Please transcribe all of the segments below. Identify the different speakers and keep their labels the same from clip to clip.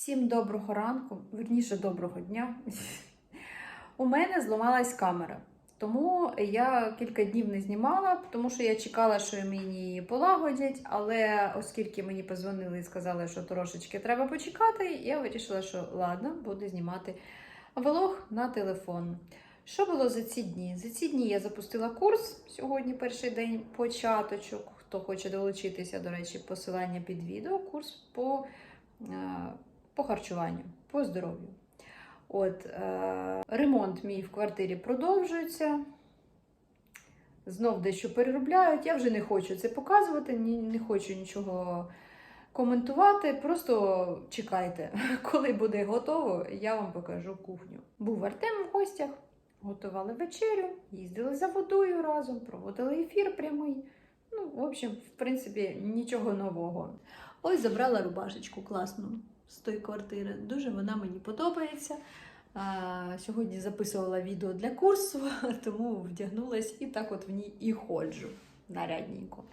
Speaker 1: Всім доброго ранку, верніше доброго дня. У мене зламалась камера. Тому я кілька днів не знімала, тому що я чекала, що мені її полагодять. Але оскільки мені позвонили і сказали, що трошечки треба почекати, я вирішила, що ладно, буду знімати влог на телефон. Що було за ці дні? За ці дні я запустила курс. Сьогодні перший день початочок. Хто хоче долучитися, до речі, посилання під відео, курс по, е, по харчуванню, по здоров'ю. От, е, ремонт мій в квартирі продовжується. Знов дещо переробляють. Я вже не хочу це показувати, не хочу нічого коментувати. Просто чекайте, коли буде готово, я вам покажу кухню. Був Артем в гостях, готували вечерю, їздили за водою разом, проводили ефір прямий. Ну, в общем, в принципі, нічого нового. Ось забрала рубашечку класну з тої квартири. Дуже вона мені подобається. А, сьогодні записувала відео для курсу, тому вдягнулась і так от в ній і ходжу нарядненько.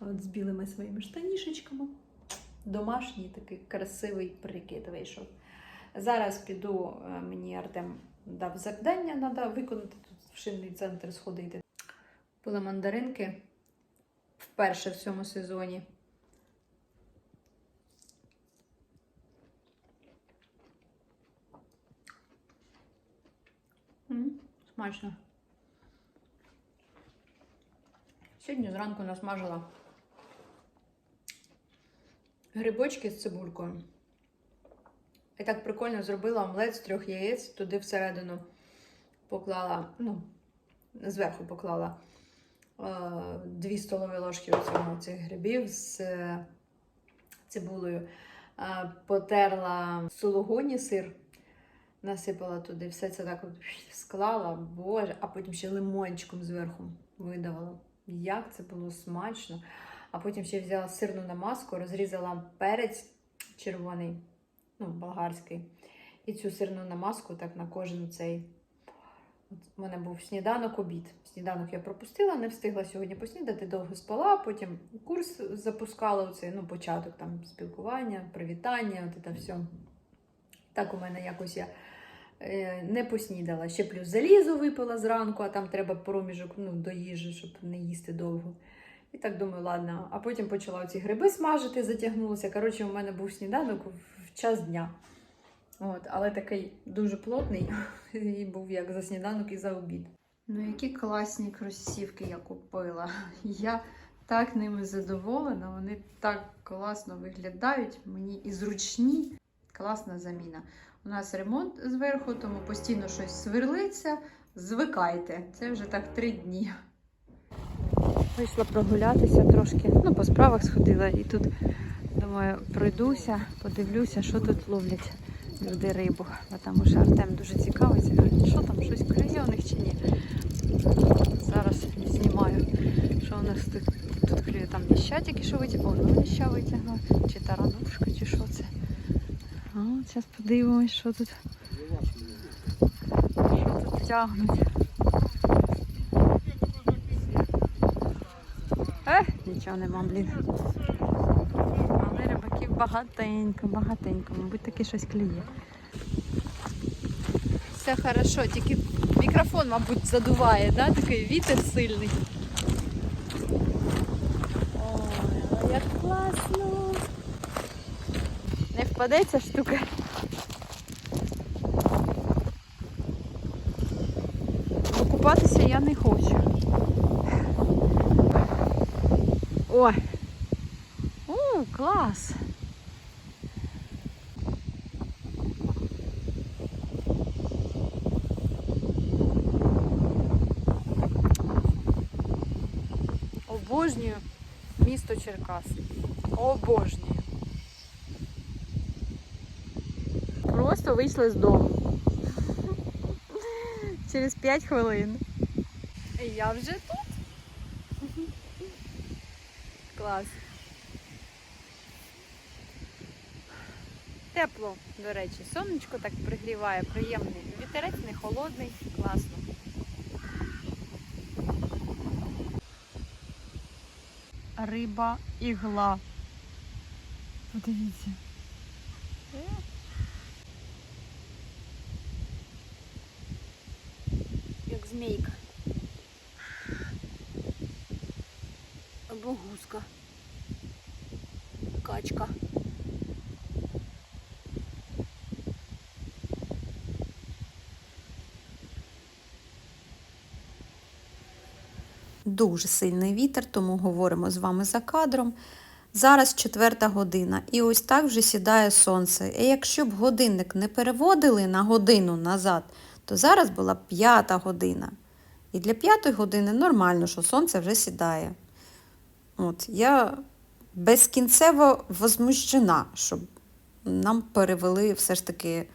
Speaker 1: От з білими своїми штанішечками. Домашній такий красивий прикид вийшов. Зараз піду, е, мені Артем дав завдання, треба виконати тут в шинний центр сходити. Були мандаринки вперше в цьому сезоні. М, Смачно. Сьогодні зранку насмажила грибочки з цибулькою. І так прикольно зробила омлет з трьох яєць, туди всередину поклала, ну, зверху поклала е, дві столові ложки оцього, цих грибів з цибулею. Е, потерла сулугуні сир, насипала туди, все це так от склала, боже, а потім ще лимончиком зверху видавала. Як це було смачно. А потім ще взяла сирну намазку, розрізала перець червоний, ну, болгарський. І цю сирну намазку так на кожен цей. От у мене був сніданок, обід. Сніданок я пропустила, не встигла сьогодні поснідати, довго спала, потім курс запускала оцей, ну, початок там спілкування, привітання, от це все. Так у мене якось я не поснідала. Ще плюс залізо випила зранку, а там треба проміжок ну, до їжі, щоб не їсти довго. І так думаю, ладно. А потім почала ці гриби смажити, затягнулася. Коротше, у мене був сніданок в час дня. От, але такий дуже плотний і був як за сніданок і за обід. Ну, які класні кросівки я купила. Я так ними задоволена, вони так класно виглядають, мені і зручні. Класна заміна. У нас ремонт зверху, тому постійно щось сверлиться. Звикайте, це вже так три дні. Вийшла прогулятися трошки, ну, по справах сходила і тут, думаю, пройдуся, подивлюся, що тут ловлять люди рибу. Бо Тому що Артем дуже цікавиться, що там, щось клює у них чи ні. Зараз знімаю, що у нас тут, тут клює. Там ніщатики, що витягнули, ну ніща витягла, чи таранушка, чи що це. Зараз подивимось, що тут. Що тут тягнуть. Ех, нічого нема, блін. Але рибаків багатенько, багатенько. Мабуть, таки щось клює. Все хорошо, тільки мікрофон, мабуть, задуває, да? такий вітер сильний. Ой, як класно. Не впаде ця штука. Бо купатися я не хочу. О, клас. Обожнюю місто Черкас. Обожнюю. Просто вийшли з дому. Через 5 хвилин. Я вже тут. Клас. Тепло, до речі, сонечко так пригріває, приємний. Вітерець не холодний, класно. Риба ігла. Подивіться. Е, змійка. Або гуска. Качка.
Speaker 2: Дуже сильний вітер, тому говоримо з вами за кадром. Зараз четверта година, і ось так вже сідає сонце. І якщо б годинник не переводили на годину назад, то зараз була п'ята година. І для п'ятої години нормально, що сонце вже сідає. От, я безкінцево возмущена, щоб нам перевели все ж таки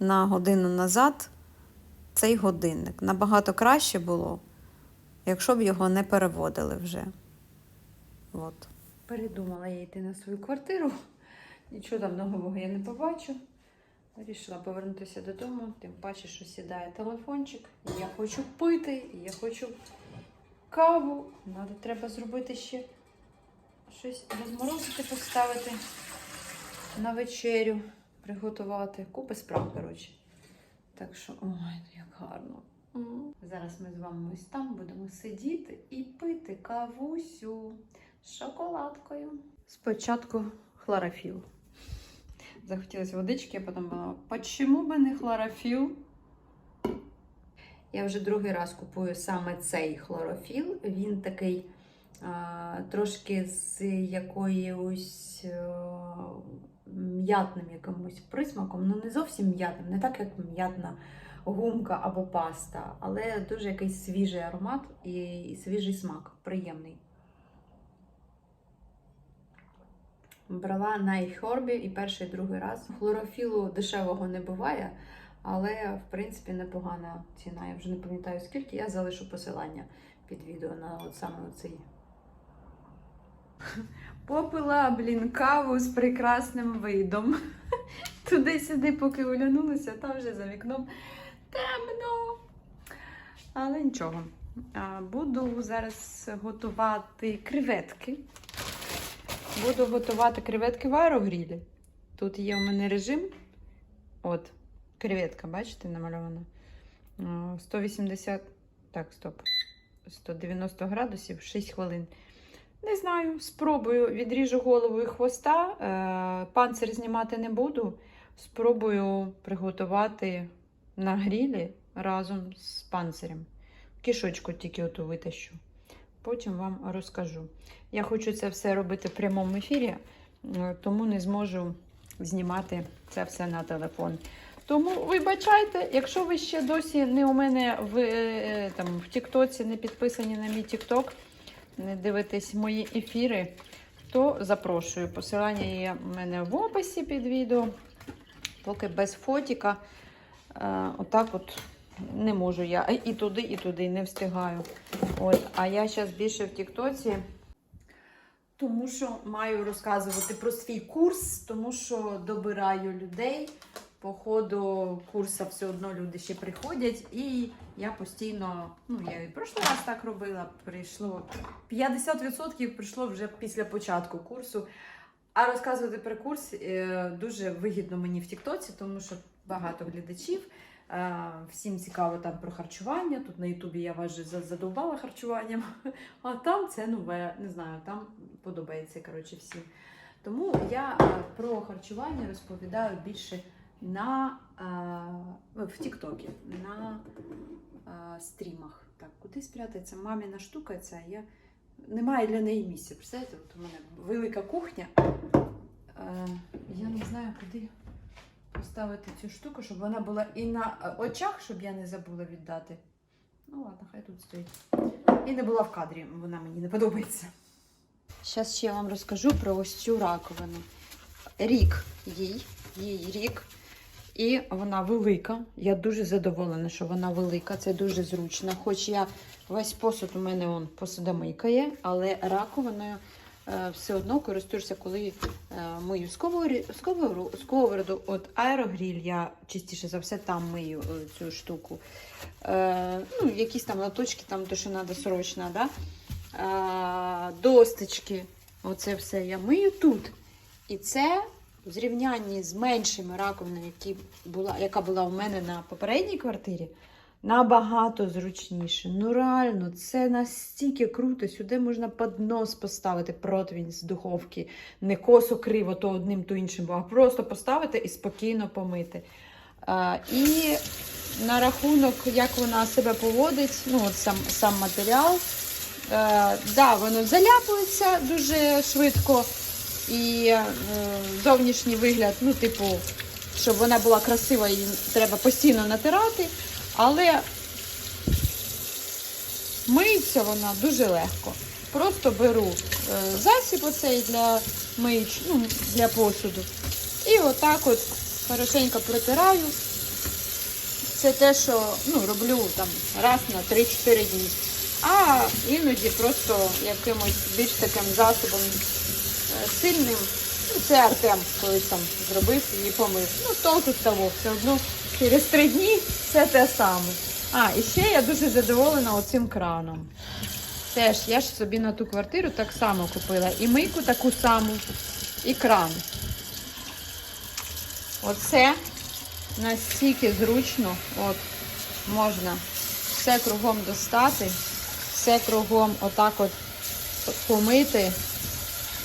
Speaker 2: на годину назад цей годинник. Набагато краще було якщо б його не переводили вже. От.
Speaker 1: Передумала я йти на свою квартиру. Нічого там нового я не побачу. Вирішила повернутися додому, тим паче, що сідає телефончик. Я хочу пити, я хочу каву. Надо, треба зробити ще щось розморозити, поставити на вечерю, приготувати. Купи справ, коротше. Так що, ой, ну як гарно. Зараз ми з вами ось там будемо сидіти і пити кавусю з шоколадкою. Спочатку хлорофіл. Захотілося водички, а потім було, почому би не хлорофіл? Я вже другий раз купую саме цей хлорофіл. Він такий а, трошки з якоюсь а, м'ятним якимось присмаком. Ну, не зовсім м'ятним, не так, як м'ятна гумка або паста, але дуже якийсь свіжий аромат і свіжий смак, приємний. Брала на iHerb і перший і другий раз. Хлорофілу дешевого не буває, але в принципі непогана ціна. Я вже не пам'ятаю скільки. Я залишу посилання під відео на от саме цей. Попила, блін, каву з прекрасним видом. Туди-сюди, поки оглянулася, там вже за вікном темно. Але нічого. Буду зараз готувати креветки. Буду готувати креветки в аерогрілі. Тут є у мене режим. От, креветка, бачите, намальована. 180, так, стоп. 190 градусів, 6 хвилин. Не знаю, спробую. Відріжу голову і хвоста. Е, Панцир знімати не буду. Спробую приготувати на грілі разом з панцирем. Кишочку тільки оту витащу. Потім вам розкажу. Я хочу це все робити в прямому ефірі, е, тому не зможу знімати це все на телефон. Тому вибачайте, якщо ви ще досі не у мене в, е, там, в Тіктоці, не підписані на мій Тікток, не дивитесь мої ефіри, то запрошую. Посилання є в мене в описі під відео. Поки без фотіка. Е, отак от не можу я і туди, і туди не встигаю. От, а я зараз більше в Тіктоці. Тому що маю розказувати про свій курс, тому що добираю людей. По ходу курсу все одно люди ще приходять, і я постійно, ну я і прошлий раз так робила. Прийшло 50% прийшло вже після початку курсу. А розказувати про курс е, дуже вигідно мені в Тіктоці, тому що багато глядачів. Е, Всім цікаво там про харчування. Тут на Ютубі я вас задовбала харчуванням, а там це нове, не знаю, там подобається коротше всім. Тому я е, про харчування розповідаю більше на е, в Тіктокі, на стрімах. Так, куди спрятається маміна штука, ця я немає для неї місця. Представляєте, от у мене велика кухня. Я не знаю, куди поставити цю штуку, щоб вона була і на е, очах, щоб я не забула віддати. Ну ладно, хай тут стоїть. І не була в кадрі, вона мені не подобається. Зараз ще я вам розкажу про ось цю раковину. Рік їй, їй рік. І вона велика. Я дуже задоволена, що вона велика. Це дуже зручно. Хоч я весь посуд у мене он посудомийка але раковиною все одно користуюся, коли е, мию сковороду, сковороду. От аерогріль, я частіше за все там мию е, цю штуку. Е, ну, якісь там латочки, там то, що треба срочно, да? е, досточки. Оце все я мию тут. І це в зрівнянні з меншими раковинами, які була, яка була у мене на попередній квартирі, Набагато зручніше. Ну реально, це настільки круто. Сюди можна поднос поставити противень з духовки. Не косо криво, то одним, то іншим, а просто поставити і спокійно помити. А, і на рахунок, як вона себе поводить, ну от сам, сам матеріал. Е, да, воно заляпується дуже швидко. І е, зовнішній вигляд, ну, типу, щоб вона була красива, її треба постійно натирати. Але миється вона дуже легко. Просто беру е, засіб оцей для миюч, ну, для посуду. І отак от хорошенько протираю. Це те, що ну, роблю там раз на 3-4 дні. А іноді просто якимось більш таким засобом е, сильним. Ну, це Артем колись там зробив і помив. Ну, толку з того, все одно через три дні це те саме. А, і ще я дуже задоволена оцим краном. Теж я ж собі на ту квартиру так само купила. І мийку таку саму, і кран. Оце настільки зручно, от можна все кругом достати, все кругом отак от помити,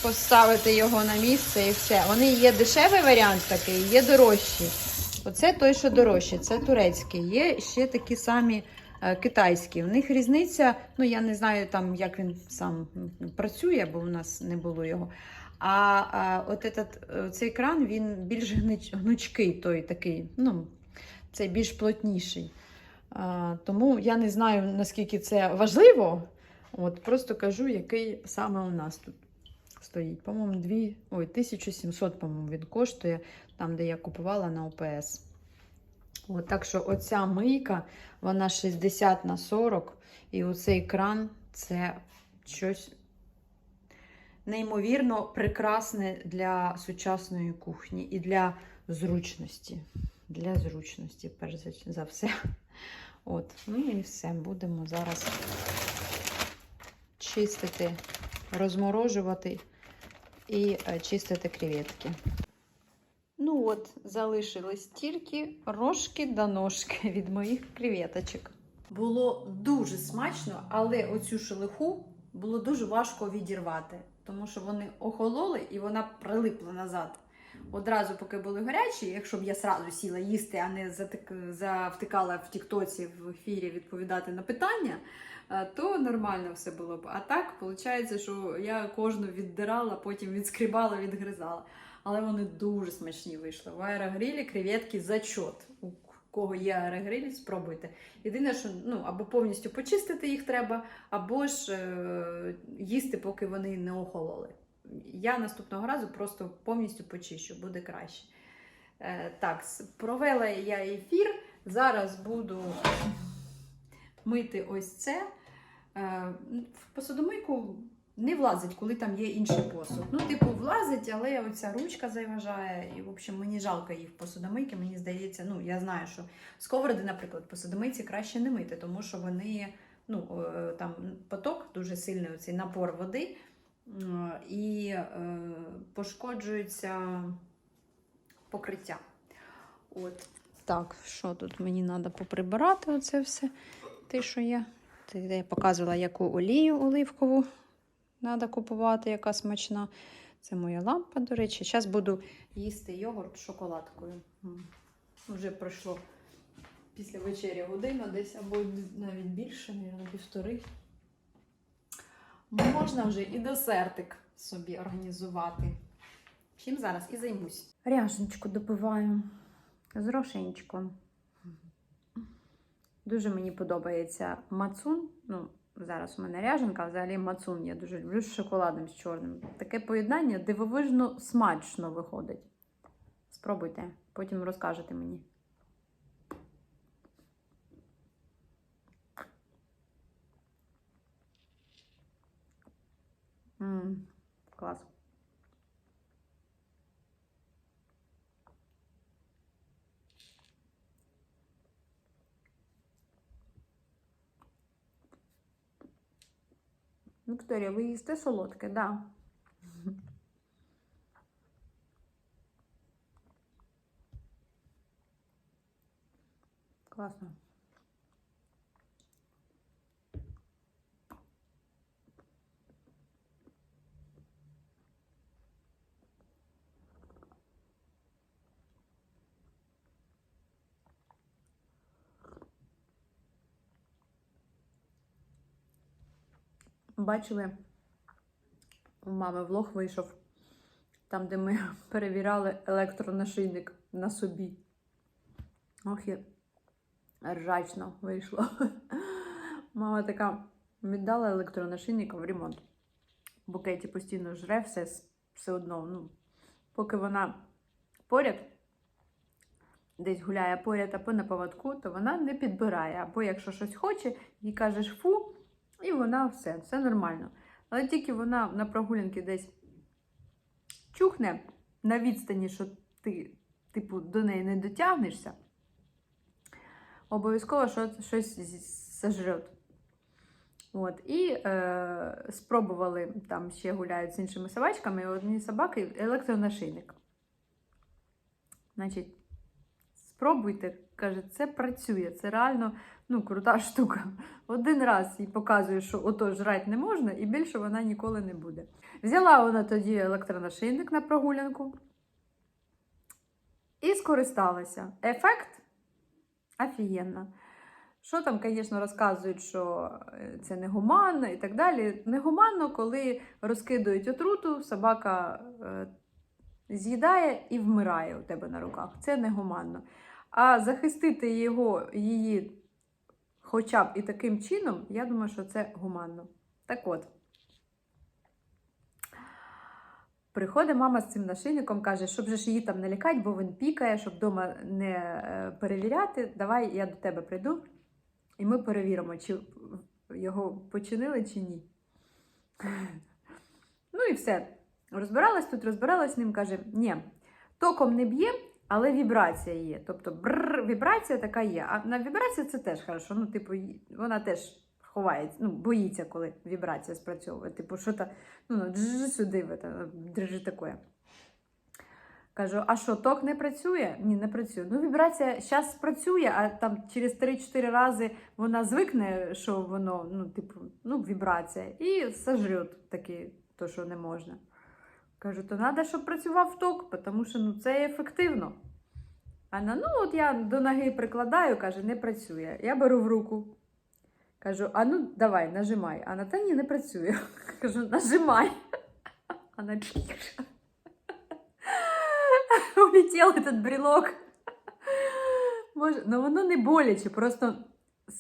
Speaker 1: поставити його на місце і все. Вони є дешевий варіант такий, є дорожчий. Оце той, що дорожчий, це турецький. Є ще такі самі е, китайські. В них різниця, ну я не знаю там, як він сам працює, бо у нас не було його. А, а от этот, е, цей кран він більш гнучкий, той такий, ну, цей більш плотніший. А, тому я не знаю, наскільки це важливо. От, просто кажу, який саме у нас тут стоїть. По-моєму, дві, ой, 1700, по-моєму, він коштує, там, де я купувала на ОПС. От, так що оця мийка, вона 60 на 40, і оцей кран це щось неймовірно прекрасне для сучасної кухні і для зручності. Для зручності, перш за все. От, ну і все. Будемо зараз чистити, розморожувати і е, чистити креветки. Ну от, залишились тільки рожки до ножки від моїх креветочок. Було дуже смачно, але оцю шелуху було дуже важко відірвати, тому що вони охололи і вона прилипла назад. Одразу, поки були гарячі, якщо б я сразу сіла їсти, а не затик... завтикала в Тіктоці в ефірі відповідати на питання, е, то нормально все було б. А так, виходить, що я кожну віддирала, потім відскрібала, відгризала. Але вони дуже смачні вийшли. В аерогрилі креветки зачот. У кого є аерогриль, спробуйте. Єдине, що ну, або повністю почистити їх треба, або ж е- їсти, поки вони не охололи. Я наступного разу просто повністю почищу, буде краще. Е, так, провела я ефір. Зараз буду мити ось це. Е, в посудомийку не влазить, коли там є інший посуд. Ну, типу, влазить, але оця ручка заважає. І, в общем, мені жалко їх посудомийки. Мені здається, ну, я знаю, що сковороди, наприклад, посудомийці краще не мити, тому що вони, ну, е, там поток дуже сильний, оцей напор води, і е, пошкоджується покриття. От. Так, що тут мені треба поприбирати оце все, те, що є. Я показувала, яку олію оливкову треба купувати, яка смачна. Це моя лампа, до речі. Зараз буду їсти йогурт з шоколадкою. Вже пройшло після вечері година десь, або навіть більше, півтори. Можна вже і десертик собі організувати. Чим зараз і займусь. Ряшенечку допиваю з рошенчиком. Дуже мені подобається мацун. Ну, зараз у мене ряженка, а взагалі мацун. Я дуже люблю з шоколадом з чорним. Таке поєднання дивовижно смачно виходить. Спробуйте, потім розкажете мені. клас. Вікторія, ви їсте солодке, так. Да. Класно. Бачили, у мами влог вийшов, там, де ми перевіряли електронашийник на собі. Ох, і ржачно вийшло. Мама така віддала електронашийника в ремонт. Бо Кеті постійно жре все, все одно. Ну, поки вона поряд, десь гуляє поряд або на поводку, то вона не підбирає. Або якщо щось хоче, їй кажеш фу, і вона все, все нормально. Але тільки вона на прогулянки десь чухне на відстані, що ти, типу, до неї не дотягнешся, обов'язково що- щось з- сожрет. От, і е, спробували, там ще гуляють з іншими собачками, і одні собаки електронашийник. Значить, спробуйте, каже, це працює, це реально ну, крута штука. Один раз їй показує, що ото жрати не можна, і більше вона ніколи не буде. Взяла вона тоді електронашийник на прогулянку і скористалася. Ефект офігенно. Що там, звісно, розказують, що е, це негуманно і так далі. Негуманно, коли розкидують отруту, собака е, з'їдає і вмирає у тебе на руках. Це негуманно. А захистити його, її хоча б і таким чином, я думаю, що це гуманно. Так от. Приходить мама з цим нашийником, каже, щоб же ж її там не лякати, бо він пікає, щоб вдома не е, перевіряти. Давай я до тебе прийду, і ми перевіримо, чи його починили чи ні. Ну і все. Розбиралась тут, розбиралась з ним, каже: ні, током не б'є, але вібрація є. Тобто бррр, вібрація така є. А на вібрацію це теж хорошо. Ну, типу, вона теж ховається, ну, боїться, коли вібрація спрацьовує. Типу, що то, ну, ну сюди, в это, таке. Кажу, а що, ток не працює? Ні, не працює. Ну, вібрація зараз працює, а там через 3-4 рази вона звикне, що воно, ну, типу, ну, вібрація, і сожрет таки, то, що не можна. Кажу, то треба, щоб працював ток, тому що ну, це ефективно. Вона, ну, от я до ноги прикладаю, каже, не працює. Я беру в руку. Кажу, а ну давай, нажимай. А та ні, не працює. Кажу, нажимай. Вона улетел этот брелок. Боже, ну воно не боляче, просто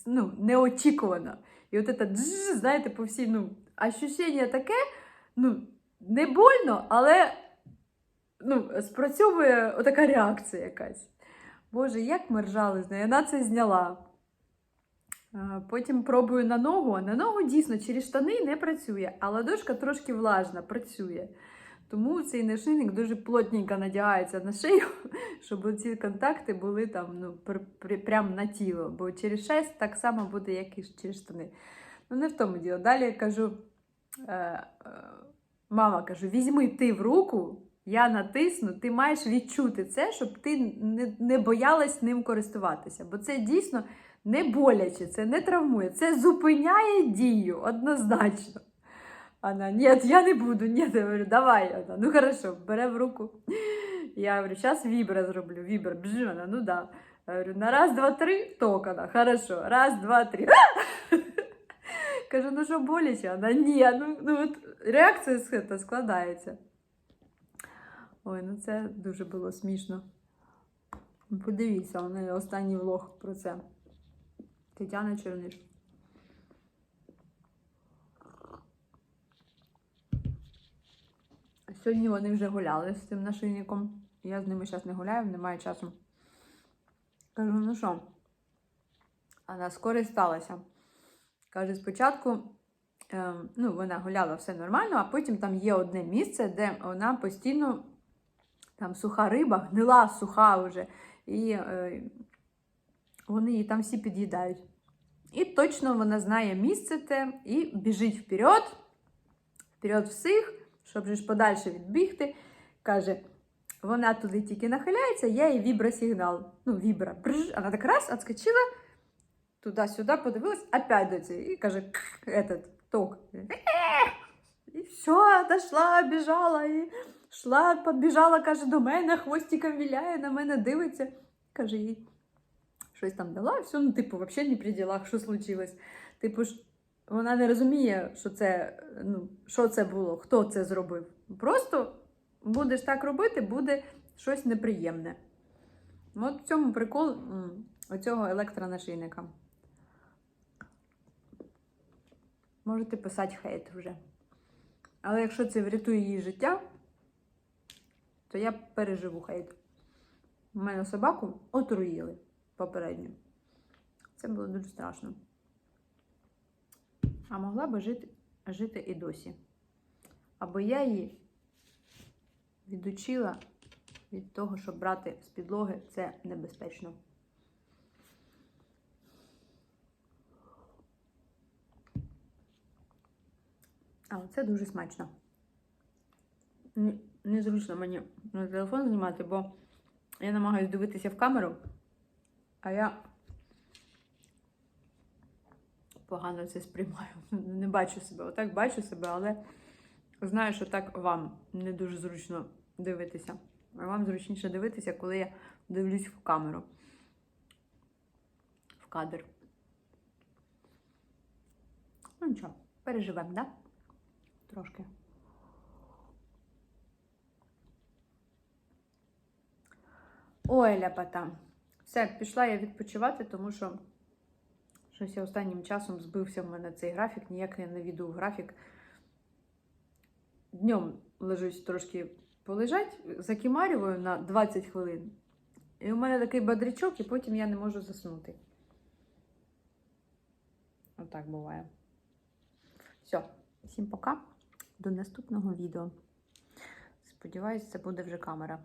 Speaker 1: ну, неочікувано. І от це знаєте, по всій, ну, ощущення таке, ну, не больно, але ну, спрацьовує отака реакція якась. Боже, як ми ржали з нею, вона це зняла. Потім пробую на ногу, на ногу дійсно через штани не працює, а ладошка трошки влажна, працює. Тому цей нашийник дуже плотненько надягається на шию, щоб ці контакти були там ну, пр- пр- прямо на тіло. Бо через шесть так само буде, як і через штани. Ну, не в тому діло. Далі я кажу, е, е, мама кажу, візьми ти в руку, я натисну, ти маєш відчути це, щоб ти не, не боялась ним користуватися. Бо це дійсно не боляче, це не травмує, це зупиняє дію однозначно. Она, нет, я не буду, нет, я говорю, давай. Она, ну хорошо, бере в руку. Я говорю, сейчас вибро зроблю, вибро, бжи, она, ну да. Я говорю, на раз, два, три, ток, она, хорошо, раз, два, три. Кажу, ну що боляче? Вона, ні, ну, ну от реакція складається. Ой, ну це дуже було смішно. Подивіться, у неї останній влог про це. Тетяна Черниш. Сьогодні вони вже гуляли з цим нашийником. Я з ними зараз не гуляю, немає часу. Кажу, ну що? Вона скористалася. Каже, спочатку е, ну, вона гуляла все нормально, а потім там є одне місце, де вона постійно там суха риба, гнила суха вже. І е, вони її там всі під'їдають. І точно вона знає місце те і біжить вперед, вперед всіх, щоб ж подальше відбігти. Каже, вона туди тільки нахиляється, я їй вібросигнал. Ну, вібра. Брж, вона так раз відскочила, туди-сюди подивилась, опять до цієї. І каже, этот ток. І все, дошла, біжала, і шла, підбіжала, каже, до мене, хвостиком віляє, на мене дивиться. Каже їй, щось там дала, все, ну, типу, взагалі не при ділах, що случилось. Типу вона не розуміє, що це, ну, що це було, хто це зробив. Просто будеш так робити, буде щось неприємне. От в цьому прикол оцього електронашийника. Можете писати хейт вже. Але якщо це врятує її життя, то я переживу хейт. У мене собаку отруїли попередньо. Це було дуже страшно. А могла би жити, жити і досі. Або я її відучила від того, щоб брати з підлоги, це небезпечно. Але це дуже смачно. Незручно мені на телефон знімати, бо я намагаюся дивитися в камеру, а я погано це сприймаю. Не бачу себе. Отак бачу себе, але знаю, що так вам не дуже зручно дивитися. А вам зручніше дивитися, коли я дивлюсь в камеру. В кадр. Ну нічого, переживемо, так? Да? Трошки. Ой, ляпота. Все, пішла я відпочивати, тому що щось я останнім часом збився в мене цей графік, ніяк я не веду графік. Днем лежусь трошки полежать, закимарюю на 20 хвилин. І у мене такий бодрячок, і потім я не можу заснути. Отак буває. Все, всім пока. До наступного відео. Сподіваюсь, це буде вже камера.